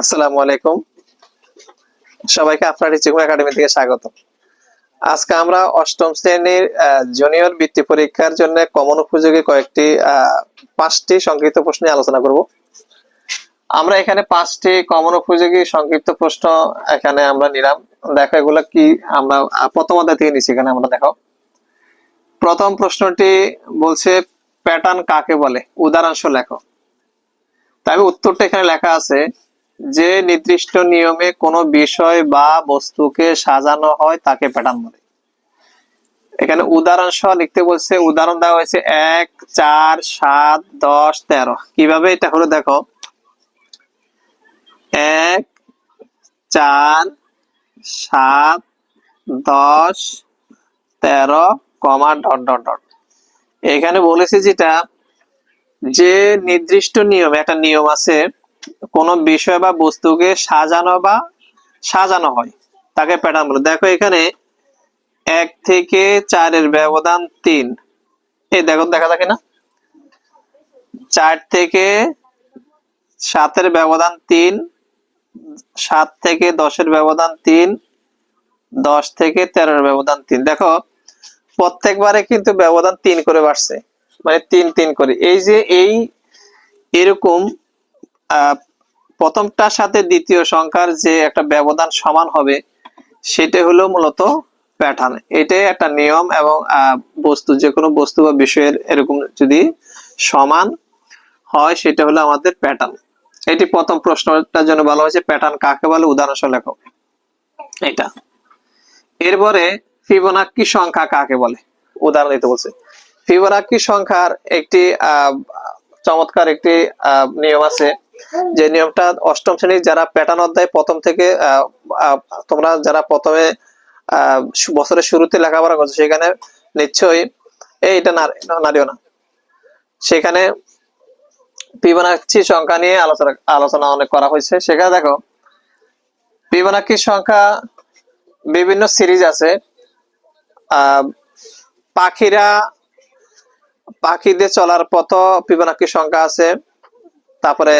আসসালামু আলাইকুম। সবাইকে আপনার একাডেমি থেকে স্বাগত। আজকে আমরা অষ্টম শ্রেণির জুনিয়র বৃত্তি পরীক্ষার জন্য কমন উপযোগী কয়েকটি পাঁচটি সংক্ষিপ্ত প্রশ্ন নিয়ে আলোচনা করব। আমরা এখানে পাঁচটি কমন উপযোগী সংক্ষিপ্ত প্রশ্ন এখানে আমরা নিলাম। দেখো এগুলো কি আমরা প্রথম অধ্যায় থেকে নিচ্ছি এখানে আমরা, দেখো। প্রথম প্রশ্নটি বলছে প্যাটার্ন কাকে বলে? উদাহরণস্বরূপ লেখো। তবে উত্তরটা এখানে লেখা আছে যে নির্দিষ্ট নিয়মে কোনো বিষয় বা বস্তুকে সাজানো হয়, তাকে প্যাটার্ন বলে। এখানে উদাহরণ সহ লিখতে বলছে, উদাহরণ দেওয়া হয়েছে এক, চার, সাত, দশ, তেরো। কীভাবে এটা হলো দেখো? এক, চার, সাত, দশ, তেরো, কমা, ডট ডট ডট। এখানে বলেছে যেটা, যে নির্দিষ্ট নিয়ম একটা নিয়ম আছে কোন বিষয় বা বস্তুকে সাজানো বা সাজানো হয়। তাকে প্যাটার্ন বলে। দেখো এখানে এক থেকে চারের ব্যবধান তিন। এই দেখো, দেখা থাকে না? চার থেকে সাতের ব্যবধান তিন, সাত থেকে দশের ব্যবধান তিন, দশ থেকে তেরোর ব্যবধান তিন। দেখো, প্রত্যেকবারে কিন্তু ব্যবধান তিন করে বাড়ছে। মানে তিন তিন করে। এই যে এই এরকম প্রথমটার সাথে দ্বিতীয় সংখ্যার যে একটা ব্যবধান সমান হবে সেটা হলো মূলত প্যাটার্ন এটাই একটা নিয়ম এবং বস্তু যে কোনো বস্তু বা বিষয়ের এরকম যদি সমান হয় সেটা হলো আমাদের প্যাটার্ন এটি প্রথম প্রশ্নটার জন্য বলা হয়েছে প্যাটার্ন কাকে বলে? উদাহরণ লেখো এটা। এরপরে ফিবোনাক্কি সংখ্যা কাকে বলে? উদাহরণ দিতে বলছে। ফিবোনাক্কি সংখ্যার একটি আহ, চমৎকার একটি নিয়ম আছে। যে নিয়মটা অষ্টম শ্রেণির যারা প্যাটার্ন অধ্যায় প্রথম থেকে তোমরা যারা প্রথমে বছরের শুরুতে লেখাপড়া করছ, সেখানে নিশ্চয়ই, এই এটা নারীও না। সেখানে ফিবোনাক্সি সংখ্যা নিয়ে আলোচনা আলোচনা অনেক করা হয়েছে। সেখানে দেখো ফিবোনাক্সি সংখ্যা বিভিন্ন সিরিজ আছে। পাখিরা, পাখিদের চলার পথ ফিবোনাক্সি সংখ্যা আছে। তারপরে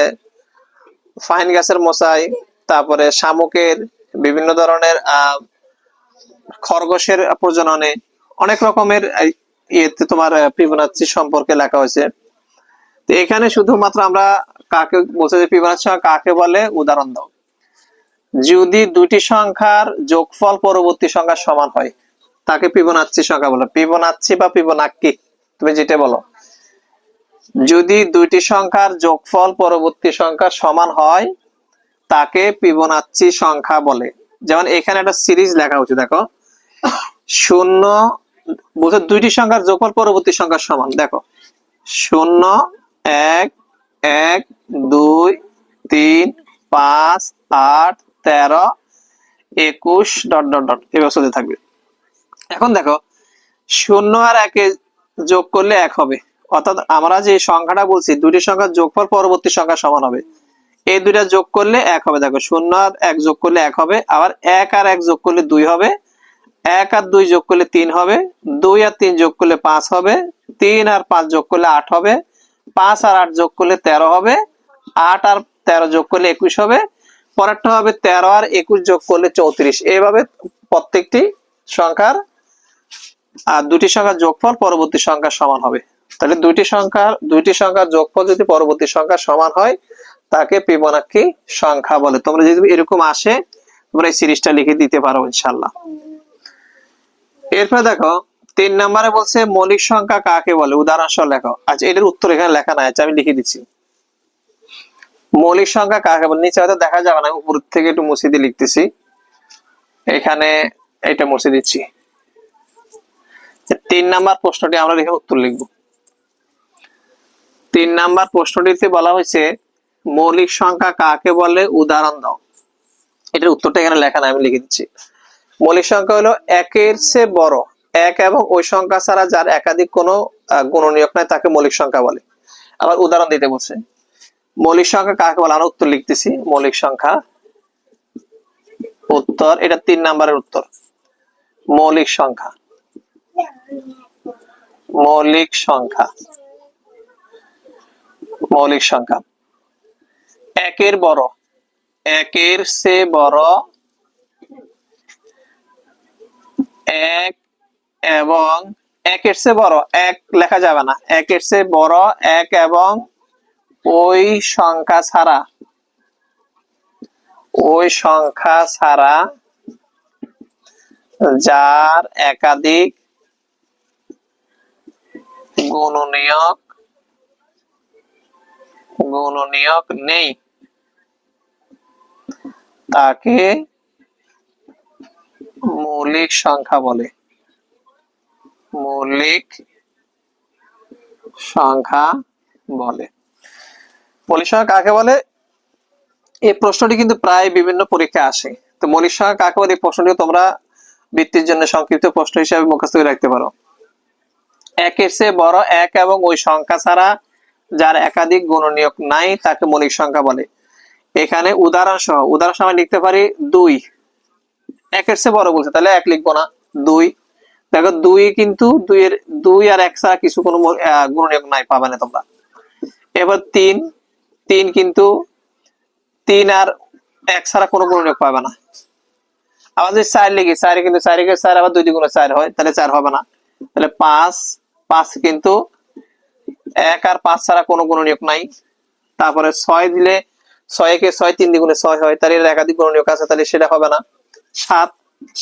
ফাইন গাছের মশাই, তারপরে শামুকের বিভিন্ন ধরনের খরগোশের প্রজননে অনেক রকমের ইয়েতে তোমার ফিবোনাচ্চি সম্পর্কে লেখা হয়েছে। তো এখানে শুধুমাত্র আমরা কাকে বলছে যে সংখ্যা কাকে বলে? উদাহরণ দাও। যদি দুটি সংখ্যার যোগফল পরবর্তী সংখ্যার সমান হয়, তাকে ফিবোনাচ্চি সংখ্যা বলে। ফিবোনাচ্চি বা ফিবোনাক্কি, তুমি যেটা বলো। যদি দুইটি সংখ্যার যোগফল পরবর্তী সংখ্যার সমান হয়, তাকে ফিবোনাচ্চি সংখ্যা বলে। যেমন এখানে একটা সিরিজ লেখা হচ্ছে দেখো। শূন্য, বলছে দুইটি সংখ্যার যোগফল পরবর্তী সংখ্যার সমান, দেখো। শূন্য, এক এক, দুই, তিন, পাঁচ, আট, তেরো, একুশ, ডট ডট ডট, এই ব্যবস্থাতে থাকবে। এখন দেখো, শূন্য আর একে যোগ করলে এক হবে। অর্থাৎ আমরা যে সংখ্যাটা বলছি দুটি সংখ্যার যোগফল পরবর্তী সংখ্যা সমান হবে। এই দুইটা যোগ করলে এক হবে। দেখো, শূন্য আর এক যোগ করলে এক হবে। আবার এক আর এক যোগ করলে দুই হবে। এক আর দুই যোগ করলে তিন হবে। দুই আর তিন যোগ করলে পাঁচ হবে। তিন আর পাঁচ যোগ করলে আট হবে। পাঁচ আর আট যোগ করলে তেরো হবে। আট আর তেরো যোগ করলে একুশ হবে। পরেরটা হবে তেরো আর একুশ যোগ করলে চৌত্রিশ। এইভাবে প্রত্যেকটি সংখ্যার, আর দুটি সংখ্যার যোগফল পরবর্তী সংখ্যার সমান হবে। তাহলে দুইটি সংখ্যার দুইটি সংখ্যার যোগফল যদি পরবর্তী সংখ্যা সমান হয়, তাকে ফিবোনাক্কি সংখ্যা বলে। তোমরা যদি এরকম আসে, তোমরা এই সিরিজটা লিখে দিতে পারো ইনশাল্লাহ এরপরে দেখো, তিন নম্বরে বলছে মৌলিক সংখ্যা কাকে বলে? উদাহরণ সহ লেখো। আচ্ছা এটার উত্তর এখানে লেখা নাই আচ্ছা আমি লিখে দিচ্ছি। মৌলিক সংখ্যা কাকে বলে? নিচে হয়তো দেখা যাবে না, উপর থেকে একটু মুছে দিয়ে লিখতেছি। এখানে এটা মুছে দিচ্ছি। তিন নাম্বার প্রশ্নটি আমরা এখানে উত্তর লিখব। তিন নাম্বার প্রশ্নটিতে বলা হয়েছে, মৌলিক সংখ্যা কাকে বলে? উদাহরণ দাও। এটার উত্তরটা এখানে লেখা আমি লিখে দিচ্ছি। মৌলিক সংখ্যা হলো একের চেয়ে বড়। এক এবং ওই সংখ্যা ছাড়া যার একাধিক কোনো গুণনীয়ক নাই, তাকে মৌলিক সংখ্যা বলে। আবার উদাহরণ দিতে বলছে। মৌলিক সংখ্যা কাকে বলে? আমরা উত্তর লিখতেছি। মৌলিক সংখ্যা। উত্তর, এটা তিন নাম্বারের উত্তর। মৌলিক সংখ্যা। মৌলিক সংখ্যা। মৌলিক সংখ্যা। একের বড়। একের সে বড়। এক এবং একের চেয়ে বড়। এক লেখা যাবে না। একের চেয়ে বড়, এক এবং ওই সংখ্যা ছাড়া। ওই সংখ্যা ছাড়া যার একাধিক গুণনীয়ক গুণনীয়ক নেই। তাকে মৌলিক সংখ্যা বলে। মৌলিক সংখ্যা বলে। মৌলিক সংখ্যা কাকে বলে? এই প্রশ্নটি কিন্তু প্রায় বিভিন্ন পরীক্ষায় আসে। তো মৌলিক সংখ্যা কাকে বলে এই প্রশ্নটি তোমরা বৃত্তির জন্য সংক্ষিপ্ত প্রশ্ন হিসাবে মুখস্থ করে রাখতে পারো। একের চেয়ে বড় এক এবং ওই সংখ্যা ছাড়া যার একাধিক গুণনীয়ক নাই তাকে মৌলিক সংখ্যা বলে। এখানে উদাহরণ সহ উদাহরণ সহ লিখতে পারি দুই। একের চেয়ে বড় বলছে, তাহলে এক লিখব না, দুই। দেখো, দুই কিন্তু দুইয়ের, দুই আর এক ছাড়া কিছু কোনো গুণনীয়ক নাই, পাবে না তোমরা। এবার তিন তিন কিন্তু তিন আর এক ছাড়া কোনো গুণনীয়ক পাবে না। আবার যদি চার লিখি, চারে কিন্তু চারে গিয়ে চার, আবার দুই দ্বিগুণে চার হয়, তাহলে চার হবে না। তাহলে পাঁচ পাঁচ কিন্তু এক আর পাঁচ ছাড়া কোনো গুণনীয়ক নাই। তারপরে ছয় দিলে ছয়কে ছয়, তিন দ্বিগুণে ছয় হয়, তাহলে এর একাধিক গুণনীয়ক আছে, তাহলে সেটা হবে না। সাত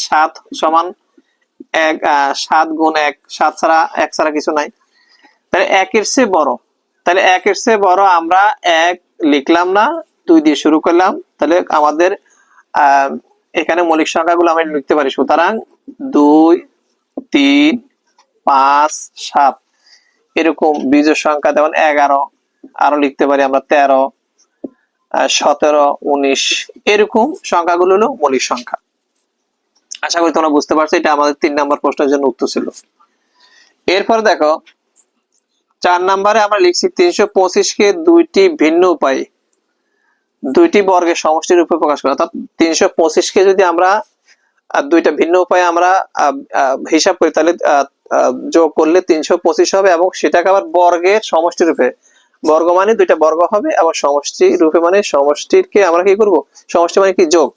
সাত সমান এক সাত গুণ এক, সাত ছাড়া এক ছাড়া কিছু নাই। তাহলে একের চেয়ে বড়, তাহলে একের চেয়ে বড় আমরা এক লিখলাম না, দুই দিয়ে শুরু করলাম, তাহলে আমাদের এখানে মৌলিক সংখ্যাগুলো আমরা লিখতে পারি। সুতরাং দুই, তিন, পাঁচ, সাত। এরকম বীজের সংখ্যা যেমন এগারো, আরও লিখতে পারি আমরা তেরো সতেরো, উনিশ, এরকম সংখ্যাগুলো হলো মৌলিক সংখ্যা। আশা করি তোমরা বুঝতে পারছ, এটা আমাদের তিন নম্বর প্রশ্নের জন্য উত্তর ছিল। এরপর দেখো, চার নম্বরে আমরা লিখছি তিনশো পঁচিশকে দুইটি ভিন্ন উপায়ে, দুইটি বর্গের সমষ্টির রূপে প্রকাশ করা। অর্থাৎ তিনশো পঁচিশকে যদি আমরা দুইটা ভিন্ন উপায়ে আমরা হিসাব করি, তাহলে যোগ করলে তিনশো পঁচিশ হবে এবং সেটাকে আবার বর্গের সমষ্টি রূপে, বর্গ মানে দুইটা বর্গ হবে এবং সমষ্টি রূপে মানে সমষ্টিকে আমরা কি করব? সমষ্টি মানে কি? যোগ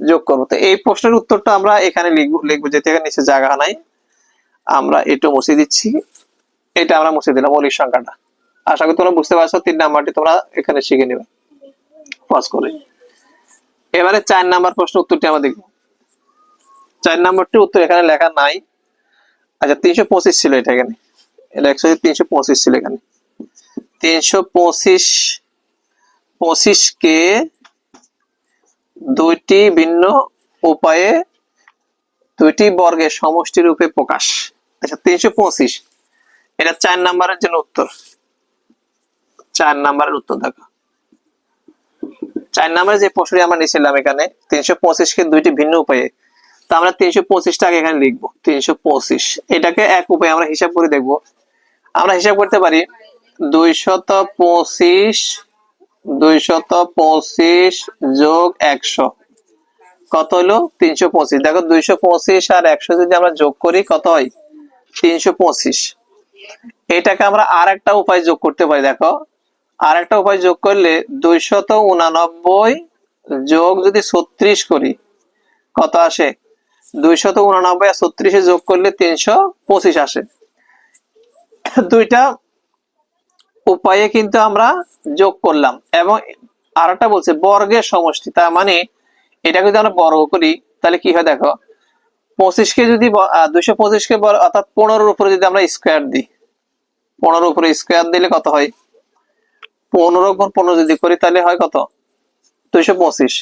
যোগ করব। তো এই প্রশ্নের উত্তরটা আমরা এখানে লিখব লিখব যেতে নিচে জায়গা নাই। আমরা একটু মুছে দিচ্ছি। এটা আমরা মুছে দিলাম মৌলিক সংখ্যাটা। আশা করি তোমরা বুঝতে পারছ, তিন নাম্বারটি তোমরা এখানে শিখে নেবে। পজ করে। এবারে চার নাম্বার প্রশ্ন উত্তরটি আমরা দেখব। চার নাম্বারটি উত্তর এখানে লেখা নাই। আচ্ছা তিনশো পঁচিশ ছিল এটা এখানে। তিনশো পঁচিশ ছিল এখানে। তিনশো পঁচিশ পঁচিশকে দুইটি ভিন্ন উপায়ে দুইটি বর্গের সমষ্টি রূপে প্রকাশ। আচ্ছা তিনশো পঁচিশ। এটা চার নাম্বারের জন্য উত্তর। চার নাম্বারের উত্তর, দেখো। চার নাম্বারে যে প্রশ্নটি আমরা নিয়েছিলাম এখানে, তিনশো পঁচিশকে দুইটি ভিন্ন উপায়ে। তো আমরা তিনশো পঁচিশটাকে এখানে লিখব, তিনশো পঁচিশ। এটাকে এক উপায় আমরা হিসাব করে দেখব। আমরা হিসাব করতে পারি দুইশত পঁচিশ দুইশত পঁচিশ যোগ একশো। কত হলো? তিনশো পঁচিশ। দেখো দুইশো পঁচিশ আর একশো যদি আমরা যোগ করি, কত হয়? তিনশো পঁচিশ। এটাকে আমরা আর একটা উপায় যোগ করতে পারি, দেখো। আর একটা উপায় যোগ করলে দুইশত উনানব্বই যোগ যদি ছত্রিশ করি, কত আসে? দুইশত উনানব্বই আর ছত্রিশে যোগ করলে তিনশো পঁচিশ আসে। দুইটা উপায়ে কিন্তু আমরা যোগ করলাম এবং আরেকটা বলছে বর্গের সমষ্টি, তার মানে এটা যদি আমরা বর্গ করি, তাহলে কি হয় দেখো, পঁচিশকে যদি দুইশো পঁচিশকে অর্থাৎ পনেরোর উপরে যদি আমরা স্কোয়ার দিই, পনেরোর উপরে স্কোয়ার দিলে কত হয়? পনেরো গুণ পনেরো যদি করি, তাহলে হয় কত? দুইশো পঁচিশ।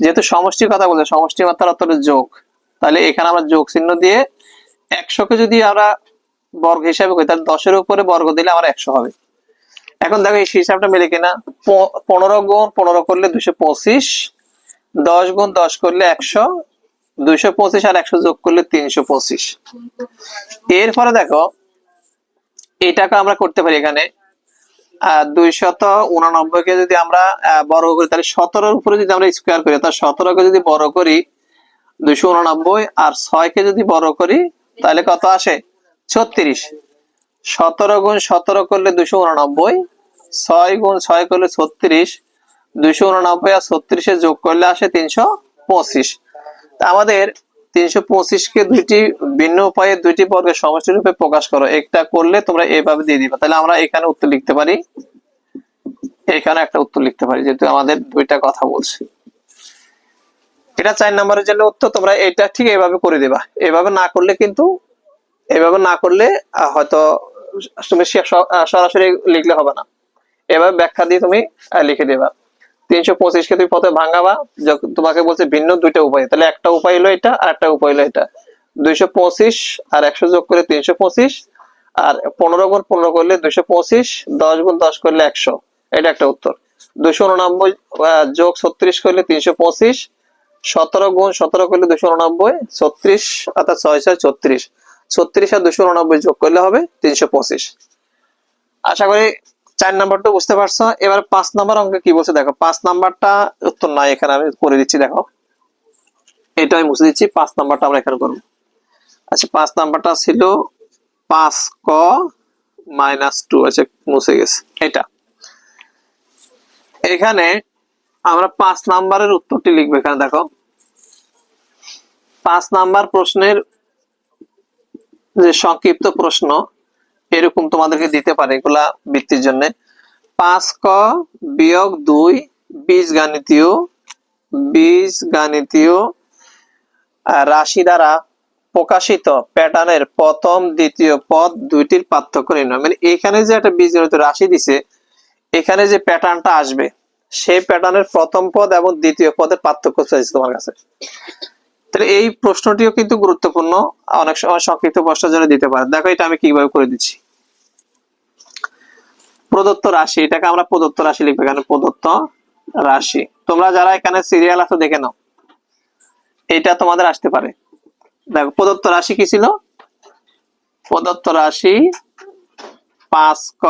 যেহেতু সমষ্টির কথা বলছে সমষ্টি মাত্রার অর্থ যোগ। তাহলে এখানে আমরা যোগ চিহ্ন দিয়ে একশোকে যদি আমরা বর্গ হিসাবে করি, তাহলে দশের উপরে বর্গ দিলে আমার একশো হবে। এখন দেখো এই হিসাবটা মিলে কিনা? পনেরো গুণ পনেরো করলে দুশো পঁচিশ, দশ গুণ দশ করলে একশো, দুইশো পঁচিশ আর একশো যোগ করলে তিনশো পঁচিশ। এরপরে দেখো, এটাকে আমরা করতে পারি এখানে দুইশত উনানব্বই কে যদি আমরা বর্গ করি, তাহলে সতেরোর উপরে যদি আমরা স্কোয়ার করি তাহলে সতেরোকে যদি বড় করি দুইশো উনানব্বই আর কে যদি বড় করি, তাহলে কত আসে? ছত্রিশ। সতেরো গুণ সতেরো করলে দুশো উনানব্বই, ছয় গুণ ছয় করলে ছত্রিশ, দুইশো উননব্বই আর ছত্রিশে যোগ করলে আসে তিনশো পঁচিশ। আমাদের তিনশো পঁচিশকে দুইটি ভিন্ন উপায়ে, দুইটি বর্গের সমষ্টি রূপে প্রকাশ করো। একটা করলে তোমরা এভাবে দিয়ে দিবা। তাহলে আমরা এখানে উত্তর লিখতে পারি। এখানে একটা উত্তর লিখতে পারি, যেহেতু আমাদের দুইটা কথা বলছে। এটা চার নম্বরের জন্য উত্তর তোমরা এটা ঠিক এভাবে করে দিবা। এভাবে না করলে কিন্তু, এভাবে না করলে হয়তো তুমি সরাসরি লিখলে হবে না। এভাবে ব্যাখ্যা দিয়ে তুমি লিখে দেবা। তিনশো পঁচিশকে তুমি প্রথমে ভাঙাবা তোমাকে বলছে ভিন্ন দুইটা উপায়। তাহলে একটা উপায় হলো এটা, আর একটা উপায় হলো এটা। দুইশো পঁচিশ আর একশো যোগ করে তিনশো পঁচিশ, আর পনেরো গুণ পনেরো করলে দুইশো পঁচিশ, দশ গুণ দশ করলে একশো। এটা একটা উত্তর। দুইশো উননব্বই যোগ ছত্রিশ করলে তিনশো পঁচিশ সতেরো গুণ সতেরো করলে দুশো উননব্বই, ছত্রিশ অর্থাৎ ছয় ছয় ছত্রিশ। ছত্রিশ আর দুশো উননব্বই যোগ করলে হবে তিনশো পঁচিশ। আশা করি চার নাম্বারটা বুঝতে পারছ। এবার পাঁচ নাম্বার অঙ্কে কি বলছে দেখো, পাঁচ নাম্বারটা উত্তর নাই এখানে, আমি করে দিচ্ছি, দেখো। এটা আমি মুছে দিচ্ছি, পাঁচ নাম্বারটা আমরা এখানে করব। আচ্ছা পাঁচ নাম্বারটা ছিল পাঁচ ক মাইনাস টু আচ্ছা মুছে গেছে। এটা। এখানে আমরা পাঁচ নাম্বারের উত্তরটি লিখব এখানে, দেখো। পাঁচ নাম্বার প্রশ্নের যে সংক্ষিপ্ত প্রশ্ন, এরকম তোমাদেরকে দিতে পারে এগুলা বৃত্তির জন্য। পাঁচ ক বিয়োগ দুই, বীজ গাণিতীয় বীজ গাণিতীয় রাশি দ্বারা প্রকাশিত প্যাটার্নের প্রথম, দ্বিতীয় পদ দুইটির পার্থক্য নির্ণয়। মানে এখানে যে একটা বীজগণিত রাশি দিছে, এখানে যে প্যাটার্নটা আসবে, সেই প্যাটার্নের প্রথম পদ এবং দ্বিতীয় পদের পার্থক্য চাইছে তোমার কাছে। তাহলে এই প্রশ্নটিও কিন্তু গুরুত্বপূর্ণ। অনেক সময় সংক্ষিপ্ত প্রশ্নের জন্য দিতে পারে দেখো, এটা আমি কীভাবে করে দিচ্ছি। প্রদত্ত রাশি, এটাকে আমরা প্রদত্ত রাশি লিখব। এখানে প্রদত্ত রাশি। তোমরা যারা এখানে সিরিয়াল আছে, দেখে নাও। এটা তোমাদের আসতে পারে। দেখো, প্রদত্ত রাশি কি ছিল? প্রদত্ত রাশি পাঁচ ক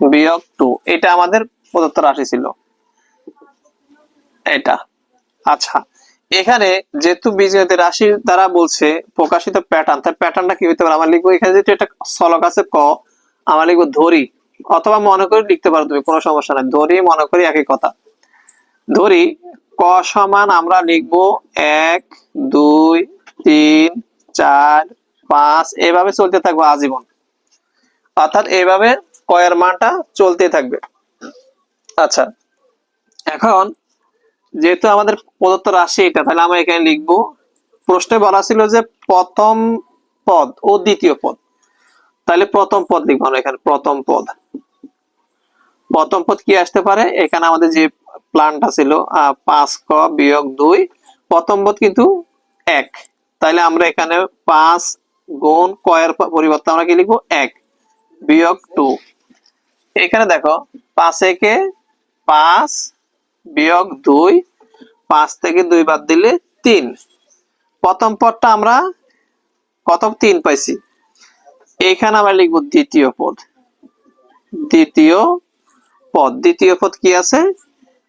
বিয়োগ টু। এটা আমাদের প্রদত্ত রাশি ছিল। এটা। আচ্ছা এখানে যেহেতু বীজগণিত রাশি দ্বারা বলছে প্রকাশিত প্যাটার্ন তার প্যাটার্নটা কি হতে পারে? আমার লিখব, এখানে যেহেতু একটা সলক আছে ক, আমার লিখব ধরি। অথবা মনে করে লিখতে পারো তুমি, কোনো সমস্যা নাই। ধরি, মনে করি একই কথা। ধরি, ক সমান আমরা লিখব এক, দুই, তিন, চার, পাঁচ, এভাবে চলতে থাকব আজীবন। অর্থাৎ এইভাবে কয়ের মানটা চলতে থাকবে। আচ্ছা এখন যেহেতু আমাদের প্রদত্ত রাশি এটা, তাহলে আমরা এখানে লিখব, প্রশ্নে বলা ছিল যে প্রথম পদ ও দ্বিতীয় পদ। তাহলে প্রথম পদ লিখব আমরা এখানে, প্রথম পদ। প্রথম পদ কি আসতে পারে? এখানে আমাদের যে প্ল্যানটা ছিল পাঁচ, ক, বিয়োগ দুই, প্রথম পদ কিন্তু এক। তাহলে আমরা এখানে পাঁচ গুণ কয়ের পরিবর্তে আমরা কি লিখব? এক, বিয়োগ টু। এখানে দেখো, পাঁচ একে পাঁচ বিয়োগ দুই, পাঁচ থেকে দুই বাদ দিলে তিন। প্রথম পদটা আমরা কত তিন পাইছি। এখানে আমরা লিখব দ্বিতীয় পদ। দ্বিতীয় পদ। দ্বিতীয় পদ কি আছে?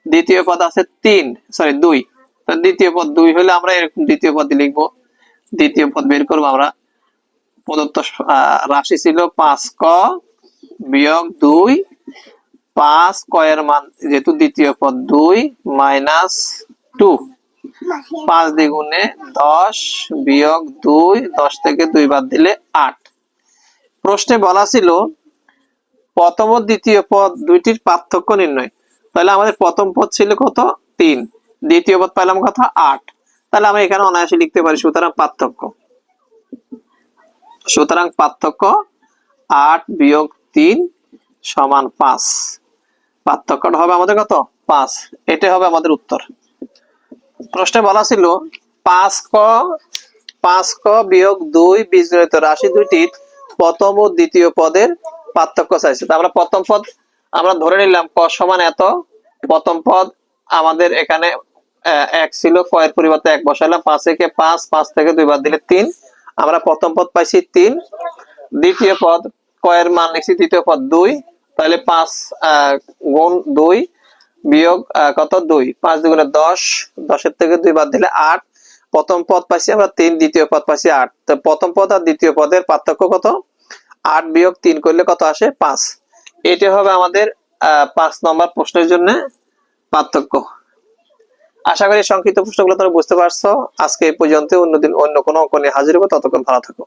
দ্বিতীয় পদ আছে তিন সরি দুই। দ্বিতীয় পদ দুই হলে আমরা এরকম দ্বিতীয় পদ লিখব। দ্বিতীয় পদ বের করব আমরা। প্রদত্ত রাশি ছিল পাঁচ ক বিয়োগ দুই পাঁচ কয়ের মান যেহেতু দ্বিতীয় পদ দুই মাইনাস টু। পাঁচ দ্বিগুণে দশ বিয়োগ দুই, দশ থেকে দুই বাদ দিলে আট। প্রশ্নে বলা ছিল, প্রথম ও দ্বিতীয় পদ দুইটির পার্থক্য নির্ণয়। তাহলে আমাদের প্রথম পদ ছিল কত? তিন। দ্বিতীয় পদ পাইলাম কত? আট। তাহলে আমরা এখানে অনায়াসে লিখতে পারি সুতরাং পার্থক্য। সুতরাং পার্থক্য আট বিয়োগ তিন সমান পাঁচ। পার্থক্যটা হবে আমাদের কত? পাঁচ। এটা হবে আমাদের উত্তর। প্রশ্নে বলা ছিল, পাঁচ ক পাঁচ ক বিয়োগ দুই বীজগণিত রাশি দুইটির প্রথম ও দ্বিতীয় পদের পার্থক্য চাইছে। তা আমরা প্রথম পদ আমরা ধরে নিলাম ক সমান এত। প্রথম পদ আমাদের এখানে এক ছিল কয়ের পরিবর্তে এক বসাইলাম। পাঁচ থেকে পাঁচ পাঁচ থেকে দুই বাদ দিলে তিন। আমরা প্রথম পদ পাইছি তিন। দ্বিতীয় পদ কয়ের মান লিখছি, দ্বিতীয় পদ দুই। তাহলে পাঁচ গুণ দুই বিয়োগ কত? দুই। পাঁচ দুগুণে দশ, দশের থেকে দুই বাদ দিলে আট। প্রথম পদ পাইছি আমরা তিন, দ্বিতীয় পদ পাইছি আট। তো প্রথম পদ আর দ্বিতীয় পদের পার্থক্য কত? আট বিয়োগ তিন করলে কত আসে? পাঁচ। এটা হবে আমাদের পাঁচ নম্বর প্রশ্নের জন্য পার্থক্য। আশা করি সংক্ষিপ্ত প্রশ্নগুলো তোমরা বুঝতে পারছ। আজকে এই পর্যন্ত, অন্যদিন অন্য কোনো অঙ্ক নিয়ে হাজির হব। ততক্ষণ ভালো থাকো।